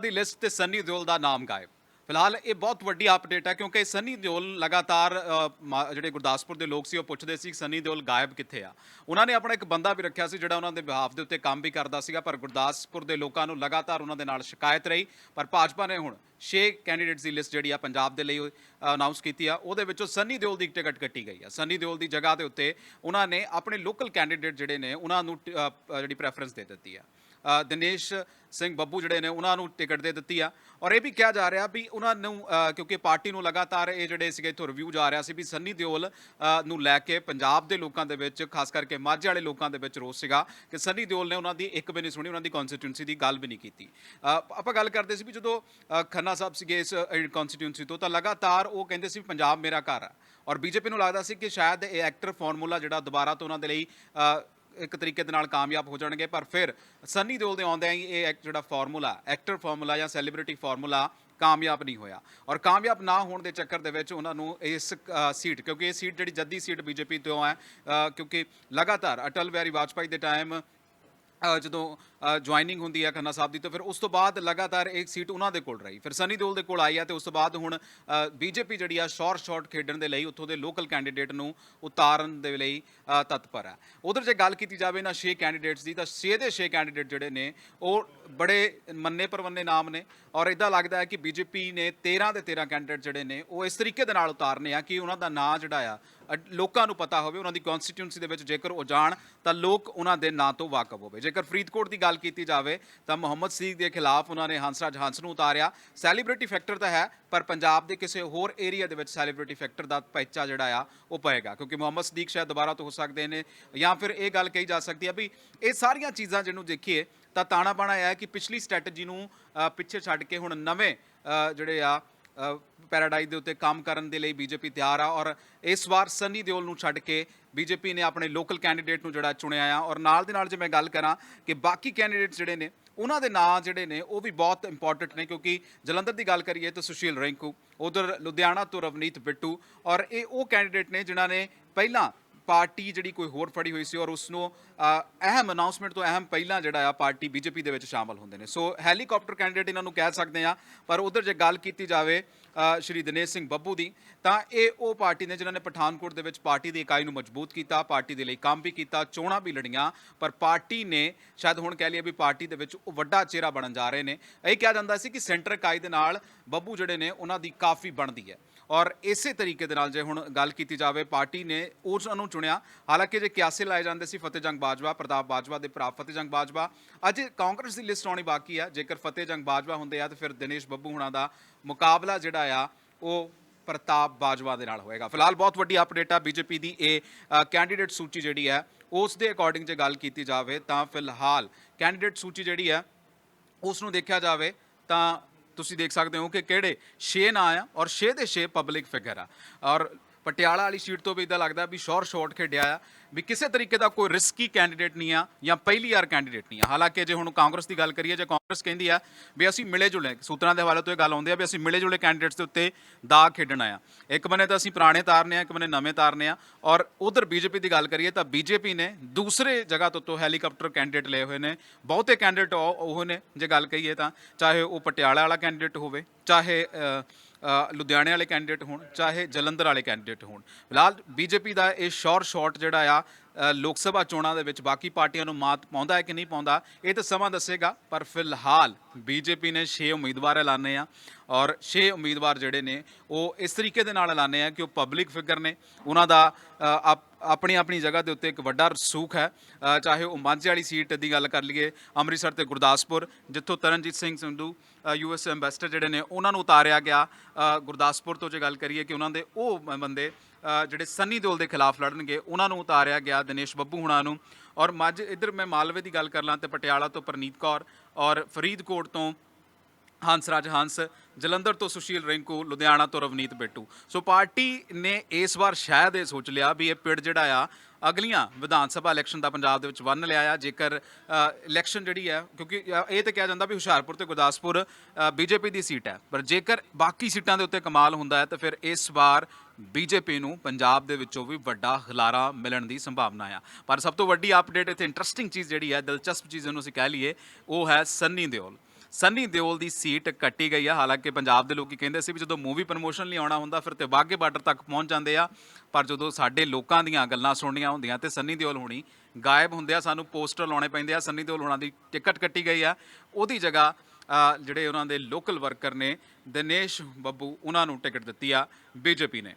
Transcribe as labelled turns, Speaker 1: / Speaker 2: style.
Speaker 1: ਦੀ list ਤੇ ਸੰਨੀ ਦਿਓਲ ਦਾ ਨਾਮ ਗਾਇਬ। ਫਿਲਹਾਲ ਇਹ ਬਹੁਤ ਵੱਡੀ ਅਪਡੇਟ ਹੈ ਕਿਉਂਕਿ ਸੰਨੀ ਦਿਓਲ ਲਗਾਤਾਰ ਮਾ- ਜਿਹੜੇ ਗੁਰਦਾਸਪੁਰ ਦੇ ਲੋਕ ਸੀ ਉਹ ਪੁੱਛਦੇ ਸੀ ਸੰਨੀ ਦਿਓਲ ਗਾਇਬ ਕਿੱਥੇ ਆ। ਉਹਨਾਂ ਨੇ ਆਪਣਾ ਇੱਕ ਬੰਦਾ ਵੀ ਰੱਖਿਆ ਸੀ ਜਿਹੜਾ ਉਹਨਾਂ ਦੇ ਬਿਹਾਫ ਦੇ ਉੱਤੇ ਕੰਮ ਵੀ ਕਰਦਾ ਸੀਗਾ, ਪਰ ਗੁਰਦਾਸਪੁਰ ਦੇ ਲੋਕਾਂ ਨੂੰ ਲਗਾਤਾਰ ਉਹਨਾਂ ਦੇ ਨਾਲ ਸ਼ਿਕਾਇਤ ਰਹੀ। ਪਰ ਭਾਜਪਾ ਨੇ ਹੁਣ 6 ਕੈਂਡੀਡੇਟਸ ਦੀ ਲਿਸਟ ਜਿਹੜੀ ਆ ਪੰਜਾਬ ਦੇ ਲਈ ਅਨਾਉਂਸ ਕੀਤੀ ਆ। ਉਹਦੇ ਵਿੱਚੋਂ ਸੰਨੀ ਦਿਓਲ ਦੀ ਟਿਕਟ ਕੱਟੀ ਗਈ ਆ। ਸੰਨੀ ਦਿਓਲ ਦੀ ਜਗ੍ਹਾ ਦੇ ਉੱਤੇ ਉਹਨਾਂ ਨੇ ਆਪਣੇ ਲੋਕਲ ਕੈਂਡੀਡੇਟ ਜਿਹੜੇ ਨੇ, ਉਹਨਾਂ ਨੂੰ ਜਿਹੜੀ ਪ੍ਰੈਫਰੈਂਸ ਦੇ ਦਿੱਤੀ ਆ। ਦਿਨੇਸ਼ ਸਿੰਘ ਬੱਬੂ ਜਿਹੜੇ ਨੇ, ਉਹਨਾਂ ਨੂੰ ਟਿਕਟ ਦੇ ਦਿੱਤੀ ਆ। ਔਰ ਇਹ ਵੀ ਕਿਹਾ ਜਾ ਰਿਹਾ ਵੀ ਉਹਨਾਂ ਨੂੰ ਕਿਉਂਕਿ ਪਾਰਟੀ ਨੂੰ ਲਗਾਤਾਰ ਇਹ ਜਿਹੜੇ ਸੀਗੇ, ਇੱਥੋਂ ਰਿਵਿਊ ਜਾ ਰਿਹਾ ਸੀ ਵੀ ਸੰਨੀ ਦਿਓਲ ਨੂੰ ਲੈ ਕੇ ਪੰਜਾਬ ਦੇ ਲੋਕਾਂ ਦੇ ਵਿੱਚ, ਖਾਸ ਕਰਕੇ ਮਾਝੇ ਵਾਲੇ ਲੋਕਾਂ ਦੇ ਵਿੱਚ ਰੋਸ ਸੀਗਾ ਕਿ ਸੰਨੀ ਦਿਓਲ ਨੇ ਉਹਨਾਂ ਦੀ ਇੱਕ ਵੀ ਨਹੀਂ ਸੁਣੀ, ਉਹਨਾਂ ਦੀ ਕਨਸਟੀਟਿਊਂਸੀ ਦੀ ਗੱਲ ਵੀ ਨਹੀਂ ਕੀਤੀ। ਆਪਾਂ ਗੱਲ ਕਰਦੇ ਸੀ ਵੀ ਜਦੋਂ ਖੰਨਾ ਸਾਹਿਬ ਸੀਗੇ ਇਸ ਕਨਸਟੀਟਿਊਂਸੀ ਤੋਂ, ਤਾਂ ਲਗਾਤਾਰ ਉਹ ਕਹਿੰਦੇ ਸੀ ਪੰਜਾਬ ਮੇਰਾ ਘਰ ਆ। ਔਰ ਬੀਜੇਪੀ ਨੂੰ ਲੱਗਦਾ ਸੀ ਕਿ ਸ਼ਾਇਦ ਇਹ ਐਕਟਰ ਫਾਰਮੂਲਾ ਜਿਹੜਾ ਦੁਬਾਰਾ ਤੋਂ ਉਹਨਾਂ ਦੇ ਲਈ ਇੱਕ ਤਰੀਕੇ ਦੇ ਨਾਲ ਕਾਮਯਾਬ ਹੋ ਜਾਣਗੇ, ਪਰ ਫਿਰ ਸੰਨੀ ਦਿਓਲ ਦੇ ਆਉਂਦਿਆਂ ਹੀ ਇਹ ਇੱਕ ਜਿਹੜਾ ਫਾਰਮੂਲਾ ਐਕਟਰ ਫਾਰਮੂਲਾ ਜਾਂ ਸੈਲੀਬ੍ਰਿਟੀ ਫਾਰਮੂਲਾ ਕਾਮਯਾਬ ਨਹੀਂ ਹੋਇਆ। ਔਰ ਕਾਮਯਾਬ ਨਾ ਹੋਣ ਦੇ ਚੱਕਰ ਦੇ ਵਿੱਚ ਉਹਨਾਂ ਨੂੰ ਇਸ ਸੀਟ ਕਿਉਂਕਿ ਇਹ ਸੀਟ ਜਿਹੜੀ ਜੱਦੀ ਸੀਟ ਬੀਜੇਪੀ ਤੋਂ ਹੈ ਕਿਉਂਕਿ ਲਗਾਤਾਰ ਅਟਲ ਬਿਹਾਰੀ ਵਾਜਪਾਈ ਦੇ ਟਾਈਮ ਜਦੋਂ ਜੁਆਇਨਿੰਗ ਹੁੰਦੀ ਹੈ ਖੰਨਾ ਸਾਹਿਬ ਦੀ, ਤਾਂ ਫਿਰ ਉਸ ਤੋਂ ਬਾਅਦ ਲਗਾਤਾਰ ਇੱਕ ਸੀਟ ਉਹਨਾਂ ਦੇ ਕੋਲ ਰਹੀ। ਫਿਰ ਸਨੀ ਦਿਓਲ ਦੇ ਕੋਲ ਆਈ ਆ ਤੇ ਉਸ ਤੋਂ ਬਾਅਦ ਹੁਣ ਬੀਜੇਪੀ ਜਿਹੜੀ ਆ ਸ਼ਾਰਟ ਸ਼ਾਰਟ ਖੇਡਣ ਦੇ ਲਈ ਉੱਥੋਂ ਦੇ ਲੋਕਲ ਕੈਂਡੀਡੇਟ ਨੂੰ ਉਤਾਰਨ ਦੇ ਲਈ ਤਤਪਰ ਹੈ ਉਧਰ ਜੇ ਗੱਲ ਕੀਤੀ ਜਾਵੇ ਨਾ 6 ਕੈਂਡੀਡੇਟਸ ਦੀ, ਤਾਂ 6 ਦੇ 6 ਕੈਂਡੀਡੇਟ ਜਿਹੜੇ ਨੇ, ਉਹ ਬੜੇ ਮੰਨੇ ਪਰਵੰਨੇ ਨਾਮ ਨੇ ਔਰ ਇਦਾਂ ਲੱਗਦਾ ਹੈ ਕਿ ਬੀਜੇਪੀ ਨੇ 13 ਦੇ 13 ਕੈਂਡੀਡੇਟ ਜਿਹੜੇ ਨੇ, ਉਹ ਇਸ ਤਰੀਕੇ ਦੇ ਨਾਲ ਉਤਾਰਨੇ ਆ ਕਿ ਉਹਨਾਂ ਦਾ ਨਾਂ ਜਿਹੜਾ ਆ ਲੋਕਾਂ ਨੂੰ ਪਤਾ ਹੋਵੇ, ਉਹਨਾਂ ਦੀ ਕਨਸਟੀਟਿਊਂਸੀ ਦੇ ਵਿੱਚ ਜੇਕਰ ਉਹ ਜਾਣ, ਤਾਂ ਲੋਕ ਉਹਨਾਂ ਦੇ ਨਾਂ ਤੋਂ ਵਾਕਫ ਹੋਵੇ। ਜੇਕਰ ਫਰੀਦਕੋਟ ਦੀ ਗੱਲ ਕੀਤੀ ਜਾਵੇ ਤਾਂ ਮੁਹੰਮਦ ਸਦੀਕ ਦੇ ਖਿਲਾਫ ਉਹਨਾਂ ਨੇ ਹੰਸਰਾਜ ਹੰਸ ਨੂੰ ਉਤਾਰਿਆ। ਸੈਲੀਬ੍ਰਿਟੀ ਫੈਕਟਰ ਤਾਂ ਹੈ, ਪਰ ਪੰਜਾਬ ਦੇ ਕਿਸੇ ਹੋਰ ਏਰੀਆ ਦੇ ਵਿੱਚ ਸੈਲੀਬ੍ਰਿਟੀ ਫੈਕਟਰ ਦਾ ਪੈਚਾ ਜਿਹੜਾ ਆ, ਉਹ ਪਏਗਾ, ਕਿਉਂਕਿ ਮੁਹੰਮਦ ਸਦੀਕ ਸ਼ਾਇਦ ਦੁਬਾਰਾ ਤੋਂ ਹੋ ਸਕਦੇ ਨੇ ਜਾਂ ਫਿਰ ਇਹ ਗੱਲ ਕਹੀ ਜਾ ਸਕਦੀ ਹੈ ਵੀ ਇਹ ਸਾਰੀਆਂ ਚੀਜ਼ਾਂ ਜਿਹਨੂੰ ਦੇਖੀਏ ਤਾਂ ਤਾਣਾ ਬਾਣਾ ਇਹ ਹੈ ਕਿ ਪਿਛਲੀ ਸਟ੍ਰੈਟਜੀ ਨੂੰ ਪਿੱਛੇ ਛੱਡ ਕੇ ਹੁਣ ਨਵੇਂ ਜਿਹੜੇ ਆ ਪੈਰਾਡਾਈਜ਼ ਦੇ ਉੱਤੇ ਕੰਮ ਕਰਨ ਦੇ ਲਈ ਬੀਜੇਪੀ ਤਿਆਰ ਆ ਔਰ ਇਸ ਵਾਰ ਸੰਨੀ ਦਿਓਲ ਨੂੰ ਛੱਡ ਕੇ ਬੀਜੇਪੀ ਨੇ ਆਪਣੇ ਲੋਕਲ ਕੈਂਡੀਡੇਟ ਨੂੰ ਜਿਹੜਾ ਚੁਣਿਆ ਆ ਔਰ ਨਾਲ ਦੇ ਨਾਲ ਜੇ ਮੈਂ ਗੱਲ ਕਰਾਂ ਕਿ ਬਾਕੀ ਕੈਂਡੀਡੇਟ ਜਿਹੜੇ ਨੇ, ਉਹਨਾਂ ਦੇ ਨਾਂ ਜਿਹੜੇ ਨੇ, ਉਹ ਵੀ ਬਹੁਤ ਇੰਪੋਰਟੈਂਟ ਨੇ ਕਿਉਂਕਿ ਜਲੰਧਰ ਦੀ ਗੱਲ ਕਰੀਏ ਤਾਂ ਸੁਸ਼ੀਲ ਰੈਂਕੂ, ਉਧਰ ਲੁਧਿਆਣਾ ਤੋਂ ਰਵਨੀਤ ਬਿੱਟੂ ਔਰ ਇਹ ਉਹ ਕੈਂਡੀਡੇਟ ਨੇ ਜਿਨ੍ਹਾਂ ਨੇ ਪਹਿਲਾਂ ਪਾਰਟੀ ਜਿਹੜੀ ਕੋਈ ਹੋਰ ਫੜੀ ਹੋਈ ਸੀ ਔਰ ਉਸ ਨੂੰ ਅਹਿਮ ਅਨਾਉਂਸਮੈਂਟ ਤੋਂ ਅਹਿਮ ਪਹਿਲਾਂ ਜਿਹੜਾ ਆ ਪਾਰਟੀ ਬੀਜੇਪੀ ਦੇ ਵਿੱਚ ਸ਼ਾਮਲ ਹੁੰਦੇ ਨੇ। ਸੋ ਹੈਲੀਕਾਪਟਰ ਕੈਂਡੀਡੇਟ ਇਹਨਾਂ ਨੂੰ ਕਹਿ ਸਕਦੇ ਆ ਪਰ ਉਧਰ ਜੇ ਗੱਲ ਕੀਤੀ ਜਾਵੇ ਸ਼੍ਰੀ ਦਿਨੇਸ਼ ਸਿੰਘ ਬੱਬੂ ਦੀ, ਤਾਂ ਇਹ ਉਹ ਪਾਰਟੀ ਨੇ ਜਿਨ੍ਹਾਂ ਨੇ ਪਠਾਨਕੋਟ ਦੇ ਵਿੱਚ ਪਾਰਟੀ ਦੀ ਇਕਾਈ ਨੂੰ ਮਜ਼ਬੂਤ ਕੀਤਾ, ਪਾਰਟੀ ਦੇ ਲਈ ਕੰਮ ਵੀ ਕੀਤਾ, ਚੋਣਾਂ ਵੀ ਲੜੀਆਂ, ਪਰ ਪਾਰਟੀ ਨੇ ਸ਼ਾਇਦ ਹੁਣ ਕਹਿ ਲਈਏ ਵੀ ਪਾਰਟੀ ਦੇ ਵਿੱਚ ਉਹ ਵੱਡਾ ਚਿਹਰਾ ਬਣਨ ਜਾ ਰਹੇ ਨੇ। ਇਹ ਕਿਹਾ ਜਾਂਦਾ ਸੀ ਕਿ ਸੈਂਟਰ ਇਕਾਈ ਦੇ ਨਾਲ ਬੱਬੂ ਜਿਹੜੇ ਨੇ ਉਹਨਾਂ ਦੀ ਕਾਫੀ ਬਣਦੀ ਹੈ। ਔਰ ਇਸੇ ਤਰੀਕੇ ਦੇ ਨਾਲ ਜੇ ਹੁਣ ਗੱਲ ਕੀਤੀ ਜਾਵੇ, ਪਾਰਟੀ ਨੇ ਉਸ ਨੂੰ ਚੁਣਿਆ। ਹਾਲਾਂਕਿ ਜੇ ਕਿਆਸੇ ਲਾਏ ਜਾਂਦੇ ਸੀ ਫਤਿਹ ਜੰਗ ਬਾਜਵਾ, ਪ੍ਰਤਾਪ ਬਾਜਵਾ ਦੇ ਭਰਾ ਫਤਿਹ ਜੰਗ ਬਾਜਵਾ। ਅੱਜ ਕਾਂਗਰਸ ਦੀ ਲਿਸਟ ਆਉਣੀ ਬਾਕੀ ਆ। ਜੇਕਰ ਫਤਿਹ ਜੰਗ ਬਾਜਵਾ ਹੁੰਦੇ ਆ, ਤਾਂ ਫਿਰ ਦਿਨੇਸ਼ ਬੱਬੂ ਹੁਣਾਂ ਦਾ ਮੁਕਾਬਲਾ ਜਿਹੜਾ ਆ, ਉਹ ਪ੍ਰਤਾਪ ਬਾਜਵਾ ਦੇ ਨਾਲ ਹੋਏਗਾ। ਫਿਲਹਾਲ ਬਹੁਤ ਵੱਡੀ ਅਪਡੇਟ ਆ ਬੀਜੇਪੀ ਦੀ ਇਹ ਕੈਂਡੀਡੇਟ ਸੂਚੀ ਜਿਹੜੀ ਹੈ ਉਸ ਦੇ ਅਕੋਰਡਿੰਗ ਜੇ ਗੱਲ ਕੀਤੀ ਜਾਵੇ, ਤਾਂ ਫਿਲਹਾਲ ਕੈਂਡੀਡੇਟ ਸੂਚੀ ਜਿਹੜੀ ਹੈ ਉਸ ਨੂੰ ਦੇਖਿਆ ਜਾਵੇ, ਤਾਂ ਤੁਸੀਂ ਦੇਖ ਸਕਦੇ ਹੋ ਕਿ ਕਿਹੜੇ 6 ਨਾਂ ਆ ਔਰ 6 ਦੇ 6 ਪਬਲਿਕ ਫਿਗਰ ਆ। ਔਰ ਪਟਿਆਲਾ ਵਾਲੀ ਸੀਟ ਤੋਂ ਵੀ ਇਦਾਂ ਲੱਗਦਾ ਵੀ ਸ਼ੋਰ ਸ਼ਾਟ ਖੇਡਿਆ ਆ ਵੀ ਕਿਸੇ ਤਰੀਕੇ ਦਾ ਕੋਈ ਰਿਸਕੀ ਕੈਂਡੀਡੇਟ ਨਹੀਂ ਆ ਜਾਂ ਪਹਿਲੀ ਵਾਰ ਕੈਂਡੀਡੇਟ ਨਹੀਂ ਆ। ਹਾਲਾਂਕਿ ਜੇ ਹੁਣ ਕਾਂਗਰਸ ਦੀ ਗੱਲ ਕਰੀਏ, ਜੇ ਕਾਂਗਰਸ ਕਹਿੰਦੀ ਆ ਵੀ ਅਸੀਂ ਮਿਲੇ ਜੁਲੇ ਸੂਤਰਾਂ ਦੇ ਹਵਾਲੇ ਤੋਂ ਇਹ ਗੱਲ ਆਉਂਦੀ ਆ ਵੀ ਅਸੀਂ ਮਿਲੇ ਜੁਲੇ ਕੈਂਡੀਡੇਟਸ ਦੇ ਉੱਤੇ ਦਾ ਖੇਡਣਾ ਆ। ਇੱਕ ਬੰਨੇ ਤਾਂ ਅਸੀਂ ਪੁਰਾਣੇ ਤਾਰਨੇ ਆ, ਇੱਕ ਬੰਨੇ ਨਵੇਂ ਤਾਰਨੇ ਆ ਔਰ ਉਧਰ ਬੀਜੇਪੀ ਦੀ ਗੱਲ ਕਰੀਏ ਤਾਂ ਬੀਜੇਪੀ ਨੇ ਦੂਸਰੇ ਜਗ੍ਹਾ ਤੋਂ ਤੋਂ ਹੈਲੀਕਾਪਟਰ ਕੈਂਡੀਡੇਟ ਲਏ ਹੋਏ ਨੇ। ਬਹੁਤੇ ਕੈਂਡੀਡੇਟ ਉਹ ਨੇ ਜੇ ਗੱਲ ਕਹੀਏ ਤਾਂ, ਚਾਹੇ ਉਹ ਪਟਿਆਲਾ ਵਾਲਾ ਕੈਂਡੀਡੇਟ ਹੋਵੇ, ਚਾਹੇ ਲੁਧਿਆਣੇ ਵਾਲੇ ਕੈਂਡੀਡੇਟ ਹੋਣ, ਚਾਹੇ ਜਲੰਧਰ ਵਾਲੇ ਕੈਂਡੀਡੇਟ ਹੋਣ। ਫਿਲਹਾਲ ਬੀਜੇਪੀ ਦਾ ਇਹ ਸ਼ੋਰ ਸ਼ਾਟ ਜਿਹੜਾ ਆ ਲੋਕ ਸਭਾ ਚੋਣਾਂ ਦੇ ਵਿੱਚ ਬਾਕੀ ਪਾਰਟੀਆਂ ਨੂੰ ਮਾਤ ਪਾਉਂਦਾ ਹੈ ਕਿ ਨਹੀਂ ਪਾਉਂਦਾ, ਇਹ ਤਾਂ ਸਮਾਂ ਦੱਸੇਗਾ, ਪਰ ਫਿਲਹਾਲ ਬੀਜੇਪੀ ਨੇ 6 ਉਮੀਦਵਾਰ ਐਲਾਨੇ ਆ ਔਰ 6 ਉਮੀਦਵਾਰ ਜਿਹੜੇ ਨੇ, ਉਹ ਇਸ ਤਰੀਕੇ ਦੇ ਨਾਲ ਐਲਾਨੇ ਆ ਕਿ ਉਹ ਪਬਲਿਕ ਫਿਗਰ ਨੇ। ਉਹਨਾਂ ਦਾ ਆਪ- ਆਪਣੀ ਆਪਣੀ ਜਗ੍ਹਾ ਦੇ ਉੱਤੇ ਇੱਕ ਵੱਡਾ ਰਸੂਖ ਹੈ। ਚਾਹੇ ਉਹ ਮਾਝੇ ਵਾਲੀ ਸੀਟ ਦੀ ਗੱਲ ਕਰ ਲਈਏ, ਅੰਮ੍ਰਿਤਸਰ ਤੇ ਗੁਰਦਾਸਪੁਰ, ਜਿੱਥੋਂ ਤਰਨਜੀਤ ਸਿੰਘ ਸੰਧੂ ਯੂਐਸ ਐਮਬੈਸਡਰ ਜਿਹੜੇ ਨੇ, ਉਹਨਾਂ ਨੂੰ ਉਤਾਰਿਆ ਗਿਆ। ਗੁਰਦਾਸਪੁਰ ਤੋਂ ਜੇ ਗੱਲ ਕਰੀਏ ਕਿ ਉਹਨਾਂ ਦੇ ਉਹ ਬੰਦੇ ਜਿਹੜੇ ਸੰਨੀ ਦਿਓਲ ਦੇ ਖਿਲਾਫ ਲੜਨਗੇ, ਉਹਨਾਂ ਨੂੰ ਉਤਾਰਿਆ ਗਿਆ ਦਿਨੇਸ਼ ਬੱਬੂ ਹੁਣਾਂ ਨੂੰ। ਔਰ ਮੱਝ, ਇੱਧਰ ਮੈਂ ਮਾਲਵੇ ਦੀ ਗੱਲ ਕਰ ਲਾਂ ਤੇ ਪਟਿਆਲਾ ਤੋਂ ਪ੍ਰਨੀਤ ਕੌਰ ਔਰ ਫਰੀਦਕੋਟ ਤੋਂ ਹੰਸਰਾਜ ਹੰਸ, ਜਲੰਧਰ ਤੋਂ ਸੁਸ਼ੀਲ ਰਿੰਕੂ, ਲੁਧਿਆਣਾ ਤੋਂ ਰਵਨੀਤ ਬਿੱਟੂ। ਸੋ ਪਾਰਟੀ ਨੇ ਇਸ ਵਾਰ ਸ਼ਾਇਦ ਇਹ ਸੋਚ ਲਿਆ ਵੀ ਇਹ ਪਿੜ ਜਿਹੜਾ ਆ, ਅਗਲੀਆਂ ਵਿਧਾਨ ਸਭਾ ਇਲੈਕਸ਼ਨ ਦਾ ਪੰਜਾਬ ਦੇ ਵਿੱਚ ਵੰਨ ਲਿਆ ਆ। ਜੇਕਰ ਇਲੈਕਸ਼ਨ ਜਿਹੜੀ ਹੈ ਕਿਉਂਕਿ ਇਹ ਤਾਂ ਕਿਹਾ ਜਾਂਦਾ ਵੀ ਹੁਸ਼ਿਆਰਪੁਰ ਤੇ ਗੁਰਦਾਸਪੁਰ ਬੀਜੇਪੀ ਦੀ ਸੀਟ ਹੈ। ਪਰ ਜੇਕਰ ਬਾਕੀ ਸੀਟਾਂ ਦੇ ਉੱਤੇ ਕਮਾਲ ਹੁੰਦਾ ਹੈ, ਤਾਂ ਫਿਰ ਇਸ ਵਾਰ ਬੀਜੇਪੀ ਨੂੰ ਪੰਜਾਬ ਦੇ ਵਿੱਚੋਂ ਵੀ ਵੱਡਾ ਹਲਾਰਾ ਮਿਲਣ ਦੀ ਸੰਭਾਵਨਾ ਆ। ਪਰ ਸਭ ਤੋਂ ਵੱਡੀ ਅਪਡੇਟ ਇੱਥੇ ਇੰਟਰਸਟਿੰਗ ਚੀਜ਼ ਜਿਹੜੀ ਹੈ, ਦਿਲਚਸਪ ਚੀਜ਼ ਇਹਨੂੰ ਅਸੀਂ ਕਹਿ ਲਈਏ, ਉਹ ਹੈ ਸੰਨੀ ਦਿਓਲ। ਸੰਨੀ ਦਿਓਲ ਦੀ ਸੀਟ ਕੱਟੀ ਗਈ ਆ। ਹਾਲਾਂਕਿ ਪੰਜਾਬ ਦੇ ਲੋਕੀ ਕਹਿੰਦੇ ਸੀ ਵੀ ਜਦੋਂ ਮੂਵੀ ਪ੍ਰਮੋਸ਼ਨ ਲਈ ਆਉਣਾ ਹੁੰਦਾ, ਫਿਰ ਤੇ ਬਾਗੇ ਬਾਰਡਰ ਤੱਕ ਪਹੁੰਚ ਜਾਂਦੇ ਆ। ਪਰ ਜਦੋਂ ਸਾਡੇ ਲੋਕਾਂ ਦੀਆਂ ਗੱਲਾਂ ਸੁਣਨੀਆਂ ਹੁੰਦੀਆਂ ਤੇ ਸੰਨੀ ਦਿਓਲ ਹੋਣੀ ਗਾਇਬ ਹੁੰਦੇ ਆ, ਸਾਨੂੰ ਪੋਸਟਰ ਲਾਉਣੇ ਪੈਂਦੇ ਆ। ਸੰਨੀ ਦਿਓਲ ਹੋਣਾ ਦੀ ਟਿਕਟ ਕੱਟੀ ਗਈ ਆ। ਉਹਦੀ ਜਗ੍ਹਾ ਜਿਹੜੇ ਉਹਨਾਂ ਦੇ ਲੋਕਲ ਵਰਕਰ ਨੇ, ਦਿਨੇਸ਼ ਬੱਬੂ, ਉਹਨਾਂ ਨੂੰ ਟਿਕਟ ਦਿੱਤੀ ਆ। ਬੀਜੇਪੀ ਨੇ।